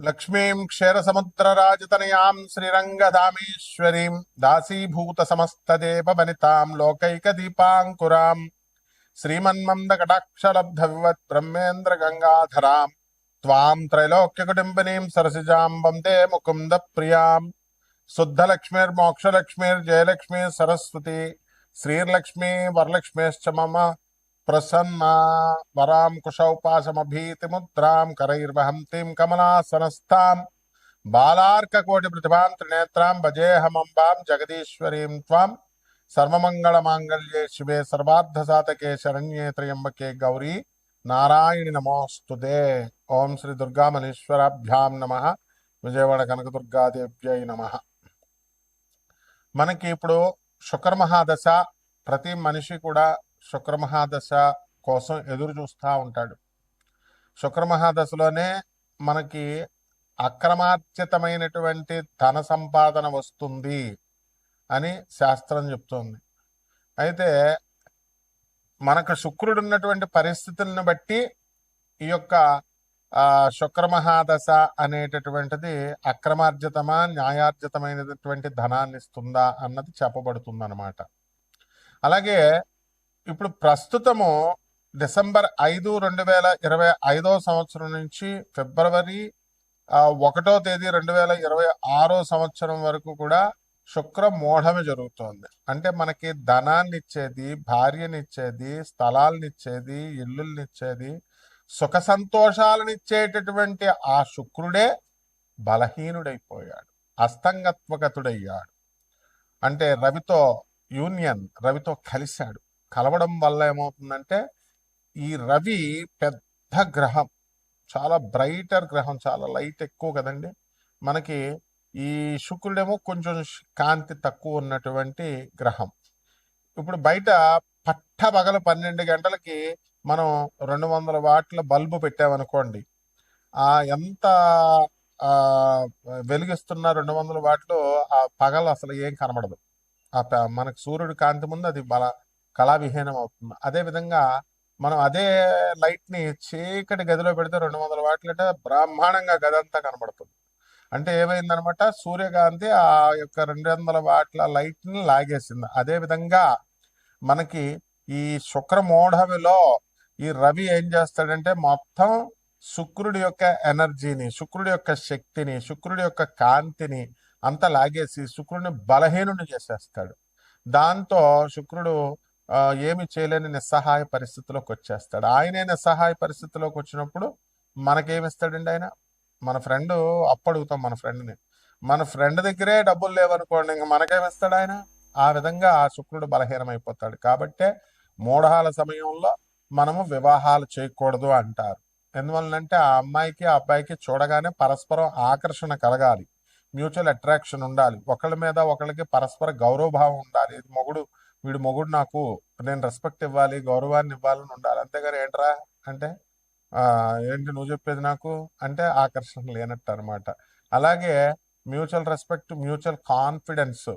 లక్ష్మీం క్షీరసముద్రరాజతనయాం శ్రీరంగధామేశ్వరీం దాసీభూత సమస్తదేవ వనితాం లోకైక దీపాంకురాం శ్రీమన్మంద కటాక్షలబ్ధ వివత్ బ్రహ్మేంద్ర గంగాధరాం త్వాం త్రైలోక్యకుటుంబినీం సరసిజాం వందే ముకుంద ప్రియాం శుద్ధలక్ష్మీర్మోక్షలక్ష్మీర్జయలక్ష్మీ సరస్వతి శ్రీర్లక్ష్మీ వరలక్ష్మీశ్చ మమ ప్రసన్నా వరాం కుశౌపాసమభీతిముద్రాం కరైర్వహంతిం కమలాసనస్థాం బాలార్కకోటి ప్రతిభాం త్రినేత్రాం భజేహమంబాం జగదీశ్వరీం త్వాం సర్వమంగళమాంగళ్యే శివే సర్వార్థసాతకే శరణ్యే త్రయంబకే గౌరీ నారాయణి నమోస్తుతే ఓం శ్రీ దుర్గామలేశ్వరాభ్యాం నమ విజయవాడ కనకదుర్గాదేవ్యై నమ మనకి ఇప్పుడు శుక్రమహాదశ ప్రతి మనిషి కూడా శుక్రమహాదశ కోసం ఎదురు చూస్తూ ఉంటాడు. శుక్రమహాదశలోనే మనకి అక్రమార్జితమైనటువంటి ధన సంపాదన వస్తుంది అని శాస్త్రం చెప్తోంది. అయితే మనకు శుక్రుడు ఉన్నటువంటి పరిస్థితులను బట్టి ఈ యొక్క శుక్రమహాదశ అనేటటువంటిది అక్రమార్జితమా న్యాయార్జితమైనటువంటి ధనాన్ని ఇస్తుందా అన్నది చెప్పబడుతుంది అనమాట అలాగే ఇప్పుడు ప్రస్తుతము డిసెంబర్ ఐదు రెండు వేల ఇరవై ఐదో సంవత్సరం నుంచి ఫిబ్రవరి ఒకటో తేదీ రెండు వేల ఇరవై ఆరో సంవత్సరం వరకు కూడా శుక్ర మోఢమే జరుగుతోంది. అంటే మనకి ధనాన్ని ఇచ్చేది భార్యనిచ్చేది స్థలాలనిచ్చేది ఇల్లుల్నిచ్చేది సుఖ సంతోషాలను ఇచ్చేటటువంటి ఆ శుక్రుడే బలహీనుడైపోయాడు అస్తంగత్వగతుడయ్యాడు. అంటే రవితో యూనియన్ రవితో కలిశాడు. కలవడం వల్ల ఏమవుతుందంటే ఈ రవి పెద్ద గ్రహం. చాలా బ్రైటర్ గ్రహం చాలా లైట్ ఎక్కువ కదండి. మనకి ఈ శుక్రుడేమో కొంచెం కాంతి తక్కువ ఉన్నటువంటి గ్రహం. ఇప్పుడు బయట పట్ట పగలు పన్నెండు గంటలకి మనం రెండు వందల వాట్ల బల్బు పెట్టామనుకోండి ఆ ఎంత వెలిగిస్తున్న రెండు వందల వాట్లు ఆ పగలు అసలు ఏం కనబడదు. ఆ ప- మనకు సూర్యుడు కాంతి ముందు అది బల కళావిహీనం అవుతుంది. అదే విధంగా మనం అదే లైట్ని చీకటి గదిలో పెడితే రెండు వందల వాట్లంటే బ్రహ్మాండంగా గది అంతా కనబడుతుంది. అంటే ఏమైందనమాట? సూర్యకాంతి ఆ యొక్క రెండు వందల వాట్ల లైట్ని లాగేసింది. అదే విధంగా మనకి ఈ శుక్రమోఢవిలో ఈ రవి ఏం చేస్తాడంటే మొత్తం శుక్రుడి యొక్క ఎనర్జీని శుక్రుడి యొక్క శక్తిని శుక్రుడి యొక్క కాంతిని అంతా లాగేసి శుక్రుడిని బలహీనుని చేసేస్తాడు. దాంతో శుక్రుడు ఏమి చేయలేని నిస్సహాయ పరిస్థితిలోకి వచ్చేస్తాడు. ఆయనే నిస్సహాయ పరిస్థితిలోకి వచ్చినప్పుడు మనకేమిస్తాడండి ఆయన? మన ఫ్రెండ్ అప్పడుగుతాం మన ఫ్రెండ్ని. మన ఫ్రెండ్ దగ్గరే డబ్బులు లేవనుకోండి ఇంక మనకేమిస్తాడు ఆయన? ఆ విధంగా ఆ శుక్రుడు బలహీనమైపోతాడు. కాబట్టే మూఢాల సమయంలో మనము వివాహాలు చేయకూడదు అంటారు. ఎందువల్లంటే ఆ అమ్మాయికి ఆ అబ్బాయికి చూడగానే పరస్పరం ఆకర్షణ కలగాలి. మ్యూచువల్ అట్రాక్షన్ ఉండాలి. ఒకళ్ళ మీద ఒకళ్ళకి పరస్పర గౌరవభావం ఉండాలి. ఇది మొగుడు వీడు మొగుడు నాకు నేను రెస్పెక్ట్ ఇవ్వాలి గౌరవాన్ని ఇవ్వాలని ఉండాలి. అంతేగాని ఏంట్రా అంటే ఏంటి నువ్వు చెప్పేది నాకు? అంటే ఆకర్షణ లేనట్టు అనమాట అలాగే mutual respect mutual confidence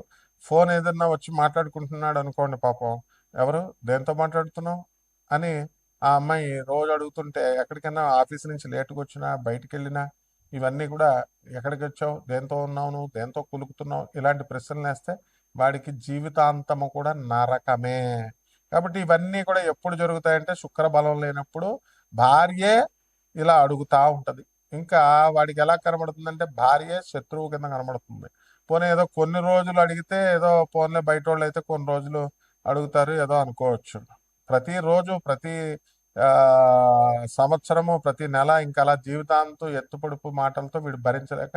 phone ఏదన్నా వచ్చి మాట్లాడుకుంటున్నాడు అనుకోండి పాపం ఎవరు? దేంతో మాట్లాడుతున్నావు? అని ఆ అమ్మాయి రోజు అడుగుతుంటే ఎక్కడికైనా ఆఫీస్ నుంచి లేటుగా వచ్చినా బయటికి వెళ్ళినా ఇవన్నీ కూడా ఎక్కడికి వచ్చావు? దేంతో ఉన్నావు నువ్వు? దేంతో కులుకుతున్నావు? ఇలాంటి ప్రశ్నలు వేస్తే వాడికి జీవితాంతము కూడా నరకమే. కాబట్టి ఇవన్నీ కూడా ఎప్పుడు జరుగుతాయంటే శుక్ర బలం లేనప్పుడు భార్యే ఇలా అడుగుతా ఉంటది. ఇంకా వాడికి ఎలా కనబడుతుందంటే భార్యే శత్రువు కింద కనబడుతుంది. పోనీ ఏదో కొన్ని రోజులు అడిగితే ఏదో పోన్లే బయట వాళ్ళు అయితే కొన్ని రోజులు అడుగుతారు ఏదో అనుకోవచ్చు. ప్రతిరోజు ప్రతి సంవత్సరము ప్రతి నెల ఇంకా అలా జీవితాంతం ఎత్తుపొడుపు మాటలతో వీడు భరించలేక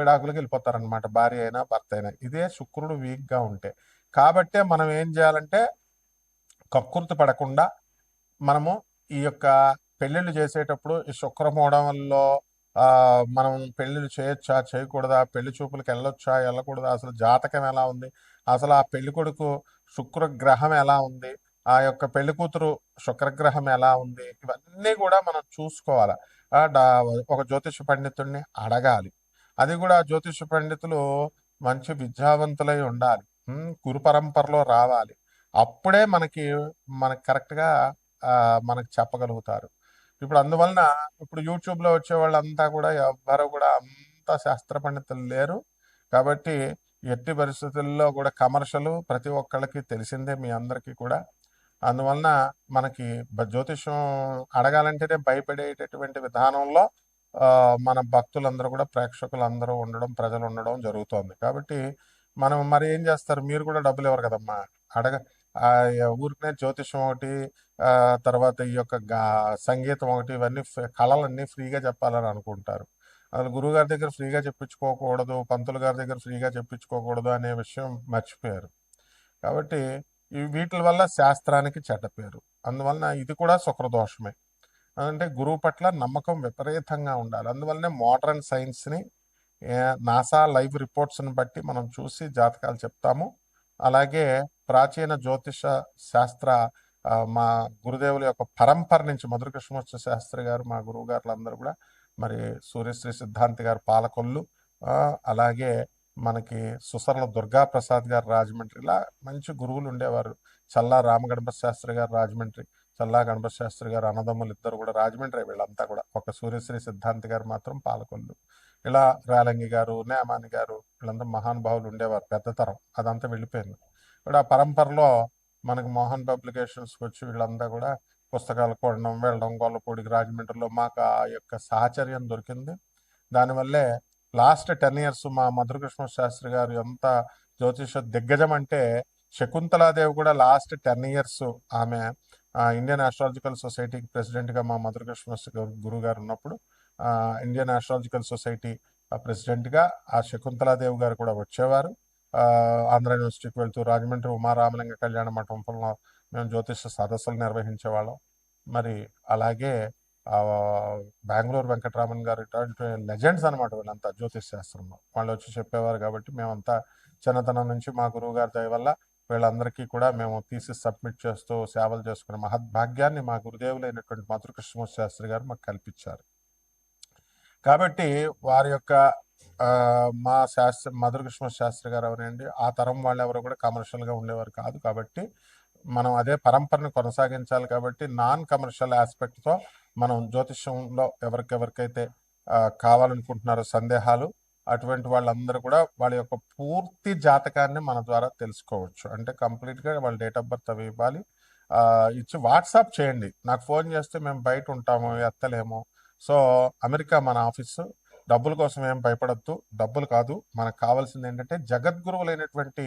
విడాకులకు వెళ్ళిపోతారనమాట భార్య అయినా భర్త అయినా. ఇదే శుక్రుడు వీక్గా ఉంటే. కాబట్టే మనం ఏం చేయాలంటే కక్కుర్తి పడకుండా మనము ఈ యొక్క పెళ్ళిళ్ళు చేసేటప్పుడు ఈ శుక్రమూడంలో మనం పెళ్ళిళ్ళు చేయొచ్చా చేయకూడదా పెళ్ళి చూపులకు వెళ్ళొచ్చా వెళ్ళకూడదా అసలు జాతకం ఎలా ఉంది అసలు ఆ పెళ్ళి కొడుకు శుక్రగ్రహం ఎలా ఉంది ఆ యొక్క పెళ్ళి కూతురు శుక్రగ్రహం ఎలా ఉంది ఇవన్నీ కూడా మనం చూసుకోవాలి. ఒక జ్యోతిష పండితుడిని అడగాలి. అది కూడా జ్యోతిష పండితులు మంచి విద్యావంతులై ఉండాలి. ఉమ్, గురు పరంపరలో రావాలి. అప్పుడే మనకి మనకి కరెక్ట్గా మనకు చెప్పగలుగుతారు. ఇప్పుడు అందువలన ఇప్పుడు యూట్యూబ్లో వచ్చే వాళ్ళంతా కూడా ఎవ్వరు కూడా అంత శాస్త్ర పండితులు లేరు. కాబట్టి ఎట్టి పరిస్థితుల్లో కూడా కమర్షియల్ ప్రతి ఒక్కళ్ళకి తెలిసిందే మీ అందరికీ కూడా. అందువలన మనకి జ్యోతిషం జ్యోతిష్యం అడగాలంటేనే భయపడేటటువంటి విధానంలో మన భక్తులందరూ కూడా ప్రేక్షకులు అందరూ ఉండడం ప్రజలు ఉండడం జరుగుతోంది. కాబట్టి మనం మరి ఏం చేస్తారు? మీరు కూడా డబ్బులు ఇవ్వరు కదమ్మా. అడగ ఊరికనే జ్యోతిష్యం ఒకటి తర్వాత ఈ యొక్క గా- సంగీతం ఒకటి ఇవన్నీ ఫ- కళలన్నీ ఫ్రీగా చెప్పాలని అనుకుంటారు. అసలు గురువు గారి దగ్గర ఫ్రీగా చెప్పించుకోకూడదు పంతులు గారి దగ్గర ఫ్రీగా చెప్పించుకోకూడదు అనే విషయం మర్చిపోయారు. కాబట్టి ఈ వీటి వల్ల శాస్త్రానికి చెడ్డ పేరు. అందువలన ఇది కూడా శుక్రదోషమే. అంటే గురువు పట్ల నమ్మకం విపరీతంగా ఉండాలి. అందువల్లనే మోడర్న్ సైన్స్ని నాసా లైవ్ రిపోర్ట్స్ని బట్టి మనం చూసి జాతకాలు చెప్తాము. అలాగే ప్రాచీన జ్యోతిష శాస్త్ర మా గురుదేవుల యొక్క పరంపర నుంచి మధుర కృష్ణమూర్తి శాస్త్రి గారు మా గురువు గారులు అందరూ కూడా మరి సూర్యశ్రీ సిద్ధాంతి గారు పాలకొల్లు అలాగే మనకి సుసర్ల దుర్గా ప్రసాద్ గారు రాజమండ్రి ఇలా మంచి గురువులు ఉండేవారు. చల్లా రామగణపతి శాస్త్రి గారు రాజమండ్రి చల్లా గణపశాస్త్రి గారు అన్నదమ్ములు ఇద్దరు కూడా రాజమండ్రి వీళ్ళంతా కూడా. ఒక సూర్యశ్రీ సిద్ధాంతి గారు మాత్రం పాలకొల్లు. ఇలా రాలంగి గారు నేమాని గారు వీళ్ళంతా మహానుభావులు ఉండేవారు పెద్ద తరం. అదంతా వెళ్ళిపోయింది. ఇప్పుడు ఆ పరంపరలో మనకు మోహన్ పబ్లికేషన్స్కి వచ్చి వీళ్ళంతా కూడా పుస్తకాలు కొనడం వెళ్ళడం గొల్లపూడికి రాజమండ్రిలో మాకు ఆ యొక్క సాహచర్యం దొరికింది. దానివల్లే లాస్ట్ టెన్ ఇయర్స్ మా మధురకృష్ణ శాస్త్రి గారు ఎంత జ్యోతిష దిగ్గజం అంటే శకుంతలాదేవి కూడా లాస్ట్ టెన్ ఇయర్స్ ఆమె ఇండియన్ ఆస్ట్రాలజికల్ సొసైటీకి ప్రెసిడెంట్గా మా మధురకృష్ణ గురువు గారు ఉన్నప్పుడు ఇండియన్ ఆస్ట్రాలజికల్ సొసైటీ ప్రెసిడెంట్గా ఆ శకుంతలాదేవి గారు కూడా వచ్చేవారు. ఆంధ్ర యూనివర్సిటీకి వెళ్తూ రాజమండ్రి ఉమారామలింగ కళ్యాణ మంటపంలో మేము జ్యోతిష సదస్సులు నిర్వహించేవాళ్ళం. మరి అలాగే బెంగళూరు వెంకటరామన్ గారు ఇటువంటి లెజెండ్స్ అనమాట వీళ్ళంతా జ్యోతిష్ శాస్త్రంలో. వాళ్ళు వచ్చి చెప్పేవారు కాబట్టి మేమంతా చిన్నతనం నుంచి మా గురువు గారి దయ వల్ల వీళ్ళందరికీ కూడా మేము తీసి సబ్మిట్ చేస్తూ సేవలు చేసుకునే మహద్భాగ్యాన్ని మా గురుదేవులైనటువంటి మధుర కృష్ణ శాస్త్రి గారు మాకు కల్పించారు. కాబట్టి వారి యొక్క మా శాస్త్రి మధుర కృష్ణ శాస్త్రి గారు ఎవరండి? ఆ తరం వాళ్ళు ఎవరు కూడా కమర్షియల్గా ఉండేవారు కాదు. కాబట్టి మనం అదే పరంపరను కొనసాగించాలి కాబట్టి నాన్ కమర్షియల్ ఆస్పెక్ట్తో మనం జ్యోతిష్యంలో ఎవరికెవరికైతే కావాలనుకుంటున్నారో సందేహాలు అటువంటి వాళ్ళందరూ కూడా వాళ్ళ యొక్క పూర్తి జాతకాన్ని మన ద్వారా తెలుసుకోవచ్చు. అంటే కంప్లీట్గా వాళ్ళ డేట్ ఆఫ్ బర్త్ అవి ఇవ్వాలి. ఇచ్చి వాట్సాప్ చేయండి. నాకు ఫోన్ చేస్తే మేము బయట ఉంటాము ఎత్తలేము సో అమెరికా మన ఆఫీసు. డబ్బుల కోసం ఏం భయపడద్దు. డబ్బులు కాదు. మనకు కావాల్సింది ఏంటంటే జగద్గురువులైనటువంటి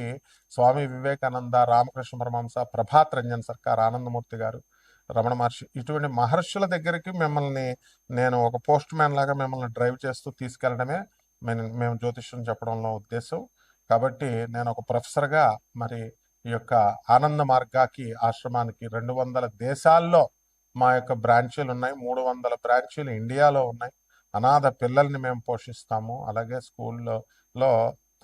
స్వామి వివేకానంద రామకృష్ణ పరమహంస ప్రభాత్ రంజన్ సర్కార్ ఆనందమూర్తి గారు రమణ మహర్షి ఇటువంటి మహర్షుల దగ్గరికి మిమ్మల్ని నేను ఒక పోస్ట్ మ్యాన్ లాగా మిమ్మల్ని డ్రైవ్ చేస్తూ తీసుకెళ్ళడమే మేము మేము జ్యోతిష్యం చెప్పడంలో ఉద్దేశం. కాబట్టి నేను ఒక ప్రొఫెసర్గా మరి ఈ యొక్క ఆనంద మార్గాకి ఆశ్రమానికి రెండు వందల దేశాల్లో మా యొక్క బ్రాంచీలు ఉన్నాయి. మూడు వందల బ్రాంచీలు ఇండియాలో ఉన్నాయి. అనాథ పిల్లల్ని మేము పోషిస్తాము. అలాగే స్కూల్లో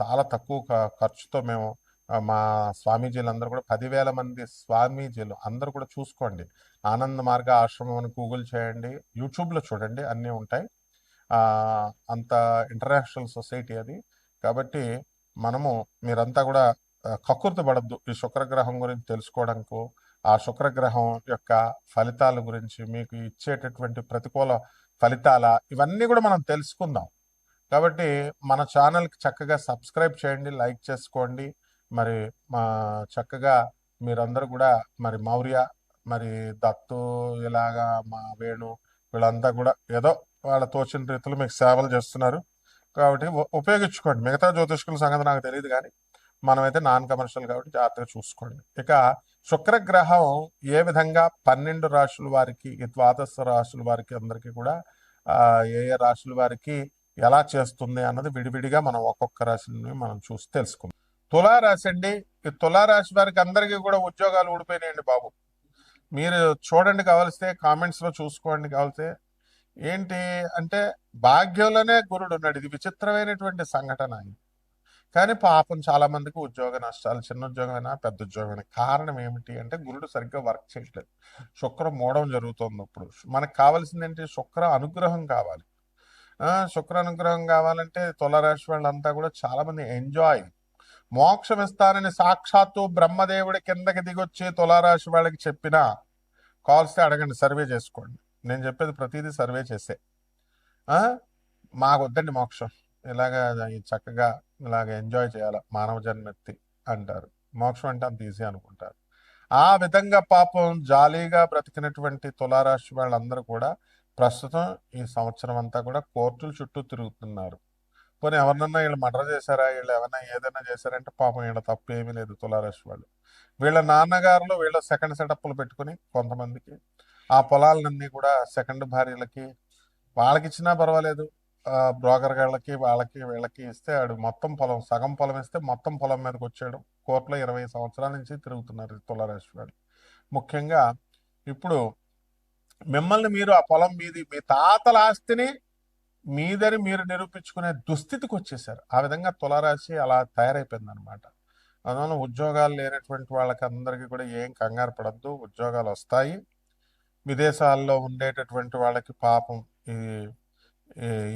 చాలా తక్కువ ఖ- ఖర్చుతో మేము మా స్వామీజీలు అందరూ కూడా పదివేల మంది స్వామీజీలు. అందరూ కూడా చూసుకోండి. ఆనంద మార్గ ఆశ్రమం అని గూగుల్ చేయండి. యూట్యూబ్లో చూడండి. అన్నీ ఉంటాయి. అంత ఇంటర్నేషనల్ సొసైటీ అది. కాబట్టి మనము మీరంతా కూడా ఆ, కక్కుర్తి పడద్దు. ఈ శుక్రగ్రహం గురించి తెలుసుకోవడానికి ఆ శుక్రగ్రహం యొక్క ఫలితాల గురించి మీకు ఇచ్చేటటువంటి ప్రతికూల ఫలితాల ఇవన్నీ కూడా మనం తెలుసుకుందాం. కాబట్టి మన ఛానల్కి చక్కగా సబ్స్క్రైబ్ చేయండి లైక్ చేసుకోండి. మరి మా చక్కగా మీరందరూ కూడా మరి మౌర్య మరి దత్తు ఇలాగా మా వేణు వీళ్ళంతా కూడా ఏదో వాళ్ళ తోచిన రీతిలో మీకు సేవలు చేస్తున్నారు. కాబట్టి ఉపయోగించుకోండి. మిగతా జ్యోతిష్కుల సంగతి నాకు తెలియదు కానీ మనమైతే నాన్ కమర్షియల్ కాబట్టి జాగ్రత్తగా చూసుకోండి. ఇక శుక్రగ్రహం ఏ విధంగా పన్నెండు రాశుల వారికి ఈ ద్వాదశ రాశుల వారికి అందరికీ కూడా ఏ ఏ రాశుల వారికి ఎలా చేస్తుంది అన్నది విడివిడిగా మనం ఒక్కొక్క రాశిని మనం చూసి తెలుసుకుందాం. తులారాశి అండి. ఈ తులారాశి వారికి అందరికీ కూడా ఉద్యోగాలు ఊడిపోయినాయండి బాబు. మీరు చూడండి కావలిస్తే కామెంట్స్లో చూసుకోండి కావలిస్తే ఏంటి అంటే భాగ్యంలోనే గురుడు ఉన్నాడు. ఇది విచిత్రమైనటువంటి సంఘటన కానీ పాపం చాలా మందికి ఉద్యోగ నష్టాలు చిన్న ఉద్యోగమైనా పెద్ద ఉద్యోగమైనా కారణం ఏమిటి అంటే గురుడు సరిగ్గా వర్క్ చేయట్లేదు. శుక్రం మూడం జరుగుతుంది ఇప్పుడు మనకు కావాల్సింది ఏంటి? శుక్ర అనుగ్రహం కావాలి. శుక్ర అనుగ్రహం కావాలంటే తులరాశి వాళ్ళంతా కూడా చాలా మంది ఎంజాయ్. మోక్షం ఇస్తానని సాక్షాత్తు బ్రహ్మదేవుడి కిందకి దిగొచ్చి తులారాశి వాళ్ళకి చెప్పినా కాల్స్తే అడగండి సర్వే చేసుకోండి. నేను చెప్పేది ప్రతిదీ సర్వే చేసే మాకు వద్దండి మోక్షం. ఇలాగా చక్కగా ఇలాగ ఎంజాయ్ చేయాలి మానవ జన్మెత్తి అంటారు. మోక్షం అంటే అంత ఈజీ అనుకుంటారు. ఆ విధంగా పాపం జాలీగా బ్రతికినటువంటి తులారాశి వాళ్ళందరూ కూడా ప్రస్తుతం ఈ సంవత్సరం అంతా కూడా కోర్టుల చుట్టూ తిరుగుతున్నారు. పోనీ ఎవరినన్నా వీళ్ళు మర్డర్ చేశారా? వీళ్ళు ఏమైనా ఏదైనా చేశారంటే పాపం వీళ్ళ తప్పు ఏమీ లేదు తులారాశి వాళ్ళు. వీళ్ళ నాన్నగారులు వీళ్ళ సెకండ్ సెటప్లు పెట్టుకుని కొంతమందికి ఆ పొలాలన్నీ కూడా సెకండ్ భార్యలకి వాళ్ళకి ఇచ్చినా పర్వాలేదు బ్రోకర్ గాళ్ళకి వాళ్ళకి వీళ్ళకి ఇస్తే ఆడు మొత్తం పొలం సగం పొలం ఇస్తే మొత్తం పొలం మీదకి వచ్చాడు. కోర్టులో ఇరవై సంవత్సరాల నుంచి తిరుగుతున్నారు ఈ తులారాశి వాళ్ళు ముఖ్యంగా ఇప్పుడు మిమ్మల్ని మీరు ఆ పొలం మీది మీ తాతల ఆస్తిని మీదని మీరు నిరూపించుకునే దుస్థితికి వచ్చేసారు. ఆ విధంగా తులారాశి అలా తయారైపోయింది అనమాట అందువల్ల ఉద్యోగాలు లేనటువంటి వాళ్ళకి అందరికీ కూడా ఏం కంగారు పడద్దు. ఉద్యోగాలు వస్తాయి. విదేశాల్లో ఉండేటటువంటి వాళ్ళకి పాపం ఈ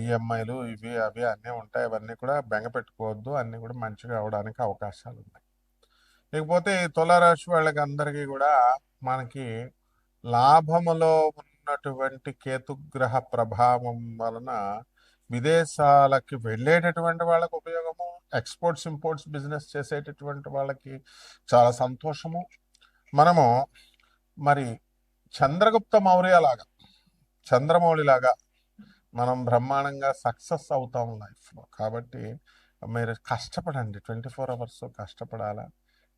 ఈఎంఐలు ఇవి అవి అన్నీ ఉంటాయి. అవన్నీ కూడా బెంగ పెట్టుకోవద్దు. అన్నీ కూడా మంచిగా అవడానికి అవకాశాలు ఉన్నాయి లేకపోతే ఈ తులారాశి వాళ్ళకి అందరికీ కూడా మనకి లాభములో ఉన్నటువంటి కేతుగ్రహ ప్రభావం వలన విదేశాలకి వెళ్ళేటటువంటి వాళ్ళకి ఉపయోగము ఎక్స్పోర్ట్స్ ఇంపోర్ట్స్ బిజినెస్ చేసేటటువంటి వాళ్ళకి చాలా సంతోషము. మనము మరి చంద్రగుప్త మౌర్య లాగా మనం బ్రహ్మాండంగా సక్సెస్ అవుతాం లైఫ్లో. కాబట్టి మీరు కష్టపడండి. ట్వంటీ ఫోర్ అవర్స్ కష్టపడాలా?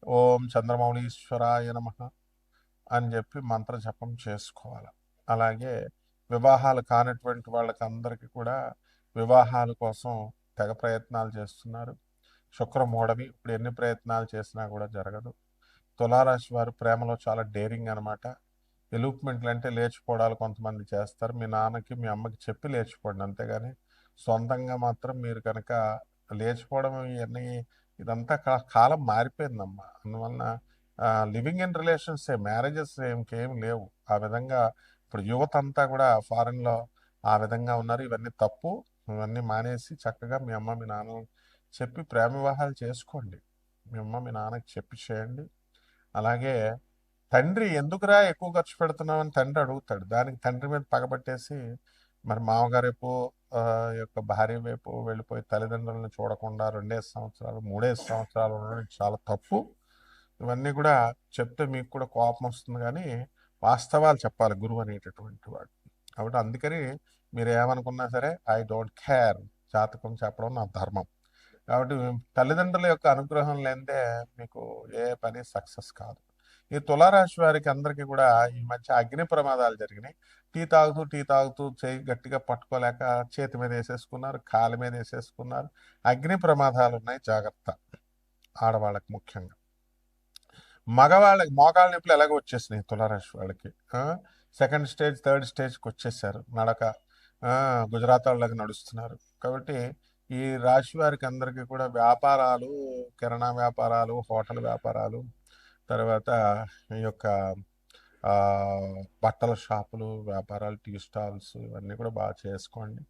ఓం చంద్రమౌళీశ్వరాయ నమ అని చెప్పి మంత్ర జపం చేసుకోవాలి? అలాగే వివాహాలు కానటువంటి వాళ్ళకి అందరికీ కూడా వివాహాల కోసం తెగ ప్రయత్నాలు చేస్తున్నారు. శుక్రమూఢమి ఇప్పుడు ఎన్ని ప్రయత్నాలు చేసినా కూడా జరగదు. తులారాశి వారు ప్రేమలో చాలా డేరింగ్ అనమాట ఎలూప్మెంట్లు అంటే లేచిపోవడాలు కొంతమంది చేస్తారు. మీ నాన్నకి మీ అమ్మకి చెప్పి లేచిపోండి అంతేగాని సొంతంగా మాత్రం మీరు కనుక లేచిపోవడం ఇవన్నీ ఇదంతా కా- కాలం మారిపోయిందమ్మా. అందువలన లివింగ్ ఇన్ రిలేషన్స్ మ్యారేజెస్ ఇంకేం లేవు. ఆ విధంగా ఇప్పుడు యువత అంతా కూడా ఫారెన్లో ఆ విధంగా ఉన్నారు. ఇవన్నీ తప్పు. ఇవన్నీ మానేసి చక్కగా మీ అమ్మ మీ నాన్న చెప్పి ప్రేమ వివాహాలు చేసుకోండి. మీ అమ్మ మీ నాన్నకి చెప్పి చేయండి. అలాగే తండ్రి ఎందుకురా ఎక్కువ ఖర్చు పెడుతున్నావు అని తండ్రి అడుగుతాడు. దానికి తండ్రి మీద పగబట్టేసి మరి మామగారు యొక్క భార్య వైపు వెళ్ళిపోయి తల్లిదండ్రులను చూడకుండా రెండేసి సంవత్సరాలు మూడేసి సంవత్సరాలు ఉండడం చాలా తప్పు. ఇవన్నీ కూడా చెప్తే మీకు కూడా కోపం వస్తుంది కానీ వాస్తవాలు చెప్పాలి గురువు అనేటటువంటి వాడు. కాబట్టి అందుకని మీరు ఏమనుకున్నా సరే ఐ డోంట్ కేర్ జాతకం చెప్పడం నా ధర్మం. కాబట్టి తల్లిదండ్రుల యొక్క అనుగ్రహం లేనిదే మీకు ఏ పని సక్సెస్ కాదు. ఈ తులారాశి వారికి అందరికీ కూడా ఈ మధ్య అగ్ని ప్రమాదాలు జరిగినాయి. టీ తాగుతూ టీ తాగుతూ చేయి గట్టిగా పట్టుకోలేక చేతి మీద వేసేసుకున్నారు కాలు మీద వేసేసుకున్నారు. అగ్ని ప్రమాదాలు ఉన్నాయి జాగ్రత్త. ఆడవాళ్ళకి ముఖ్యంగా. మగవాళ్ళకి మోకాళ్ళ నొప్పులు ఎలాగో వచ్చేసినాయి తులారాశి వాళ్ళకి. సెకండ్ స్టేజ్ థర్డ్ స్టేజ్కి వచ్చేసారు. నడక గుజరాత్ వాళ్ళకి నడుస్తున్నారు. కాబట్టి ఈ రాశి వారికి అందరికీ కూడా వ్యాపారాలు కిరాణా వ్యాపారాలు హోటల్ వ్యాపారాలు తర్వాత ఈ యొక్క బట్టల షాపులు వ్యాపారాలు టీ స్టాల్స్ ఇవన్నీ కూడా బాగా చేసుకోండి.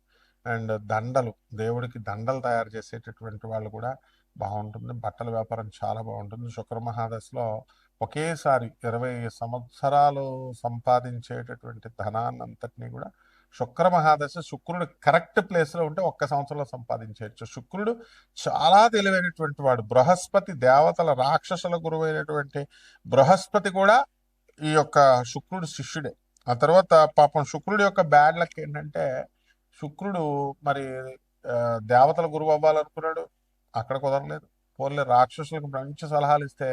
అండ్ దండలు దేవుడికి దండలు తయారు చేసేటటువంటి వాళ్ళు కూడా బాగుంటుంది. బట్టల వ్యాపారం చాలా బాగుంటుంది. శుక్ర మహాదశలో ఒకేసారి ఇరవై సంవత్సరాలు సంపాదించేటటువంటి ధనాన్ని అంతటినీ కూడా శుక్ర మహాదశ శుక్రుడు కరెక్ట్ ప్లేస్లో ఉంటే ఒక్క సంవత్సరంలో సంపాదించవచ్చు శుక్రుడు చాలా తెలివైనటువంటి వాడు. బృహస్పతి దేవతల రాక్షసుల గురువు అయినటువంటి బృహస్పతి కూడా ఈ యొక్క శుక్రుడు శిష్యుడే. ఆ తర్వాత పాపం శుక్రుడి యొక్క బ్యాడ్ లక్ ఏంటంటే శుక్రుడు మరి దేవతల గురువు అవ్వాలనుకున్నాడు. అక్కడ కుదరలేదు. పోలే రాక్షసులకు మంచి సలహాలు ఇస్తే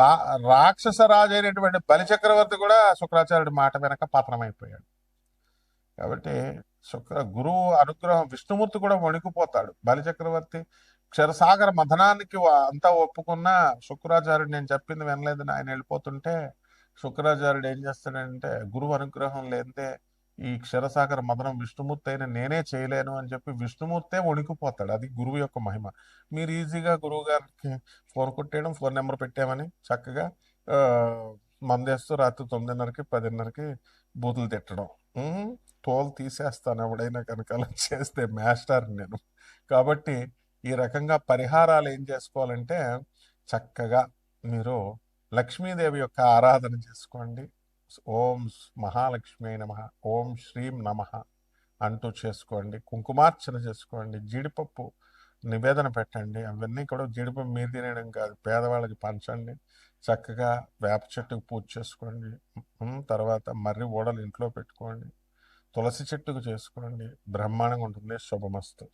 లా రాక్షస రాజు అయినటువంటి బలిచక్రవర్తి కూడా శుక్రాచార్యుడి మాట వెనక పతనమైపోయాడు. కాబట్టి శుక్ర గురువు అనుగ్రహం విష్ణుమూర్తి కూడా వణికిపోతాడు. బలిచక్రవర్తి క్షరసాగర మథనానికి వా- అంతా ఒప్పుకున్న శుక్రాచార్యుడు నేను చెప్పింది వినలేదని ఆయన వెళ్ళిపోతుంటే శుక్రాచార్యుడు ఏం చేస్తాడంటే గురువు అనుగ్రహం లేదే ఈ క్షరసాగర మదనం విష్ణుమూర్తి అయిన నేనే చేయలేను అని చెప్పి విష్ణుమూర్తే వణికిపోతాడు. అది గురువు యొక్క మహిమ. మీరు ఈజీగా గురువు గారికి ఫోన్ కొట్టేయడం ఫోన్ నెంబర్ పెట్టామని చక్కగా మందేస్తూ రాత్రి తొమ్మిదిన్నరకి పదిన్నరకి బూతులు తిట్టడం. తోలు తీసేస్తాను ఎవడైనా కనుక అలా చేస్తే మాస్టర్ నేను. కాబట్టి ఈ రకంగా పరిహారాలు ఏం చేసుకోవాలంటే చక్కగా మీరు లక్ష్మీదేవి యొక్క ఆరాధన చేసుకోండి. ఓం మహాలక్ష్మి నమ ఓం శ్రీం నమ అంటూ చేసుకోండి. కుంకుమార్చన చేసుకోండి. జీడిపప్పు నివేదన పెట్టండి. అవన్నీ కూడా జీడిపప్పు మీరు తినేయడం కాదు పేదవాళ్ళకి పంచండి. చక్కగా వేప చెట్టుకు పూజ చేసుకోండి. తర్వాత మర్రి ఓడలు ఇంట్లో పెట్టుకోండి. తులసి చెట్టుకు చేసుకోండి బ్రహ్మాండంగా ఉంటుంది. శుభమస్తు.